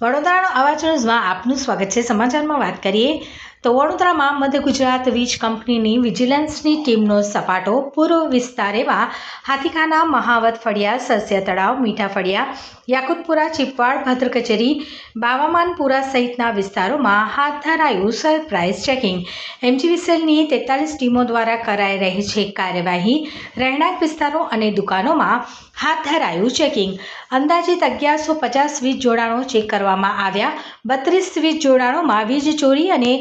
વડોદરાનો ન્યૂઝમાં આપનું સ્વાગત છે. સમાચારમાં વાત કરીએ તો વડોદરામાં મધ્ય ગુજરાત વીજ કંપનીની વિજિલન્સની ટીમનો સપાટો પૂર્વ વિસ્તાર એવા હાથીખાના મહાવત ફળિયા, સસ્ય તળાવ, મીઠા ફળિયા, યાકુતપુરા, ચીપવાડ, ભદ્ર કચેરી, બાવામાનપુરા સહિતના વિસ્તારોમાં હાથ ધરાયું સરપ્રાઇઝ ચેકિંગ. એમજીવીસીએલની તેતાલીસ ટીમો દ્વારા કરાઈ રહી છે કાર્યવાહી. રહેણાંક વિસ્તારો અને દુકાનોમાં હાથ ધરાયું ચેકિંગ. અંદાજિત અગિયારસો પચાસ વીજ જોડાણો ચેક કરવામાં આવ્યા. બત્રીસ વીજ જોડાણોમાં વીજ ચોરી અને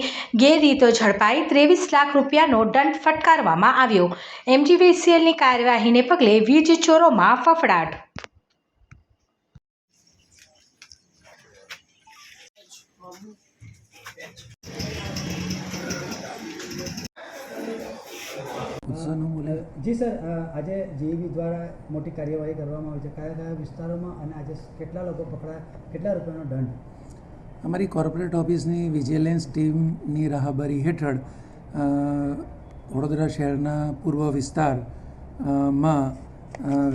ગેરરીતો ઝડપાઈ ત્રેવીસ લાખ રૂપિયાનો દંડ ફટકારવામાં આવ્યો. એમજીવીસીએલની કાર્યવાહીને પગલે વીજ ચોરોમાં ફફડાટ. જી સર આજે જીઈબી દ્વારા મોટી કાર્યવાહી કરવામાં આવી છે. કયા કયા વિસ્તારોમાં અને આજે કેટલા લોકો પકડાયા? કેટલા રૂપિયાનો દંડ? અમારી કોર્પોરેટ ઓફિસની વિજિલન્સ ટીમની રાહબરી હેઠળ વડોદરા શહેરના પૂર્વ વિસ્તારમાં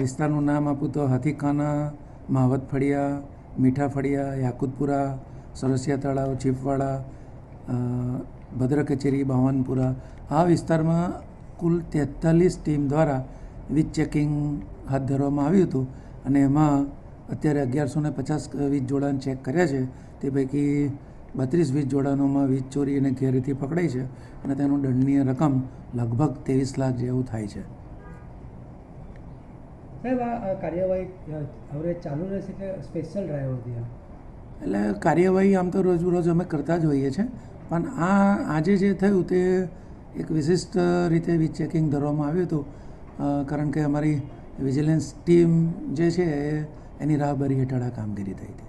વિસ્તારનું નામ આપું તો હાથીખાના માવત ફળિયા, મીઠા ફળિયા, યાકુતપુરા, સરસિયા તળાવ, ચીપવાડા ભદ્ર કચેરી, બાવનપુરા, આ વિસ્તારમાં કુલ તેતાલીસ ટીમ દ્વારા વીજ ચેકિંગ હાથ ધરવામાં આવ્યું હતું. અને એમાં અત્યારે અગિયારસો ને પચાસ વીજ જોડાણ ચેક કર્યા છે. તે પૈકી બત્રીસ વીજ જોડાણોમાં વીજ ચોરી અને ઘેરીથી પકડાઈ છે અને તેનું દંડનીય રકમ લગભગ ત્રેવીસ લાખ જેવું થાય છે. સાહેબ આ કાર્યવાહી હવે ચાલુ રહેશે કે સ્પેશિયલ ડ્રાઈવ એટલે કાર્યવાહી આમ તો રોજ રોજ અમે કરતા જ હોઈએ છીએ પણ આ આજે જે થયું તે એક વિશિષ્ટ રીતે વીજ ચેકિંગ ધરવામાં આવ્યું હતું. કારણ કે અમારી વિજિલન્સ ટીમ જે છે એ એની રાહબરી હેઠળ આ કામગીરી થઈ હતી.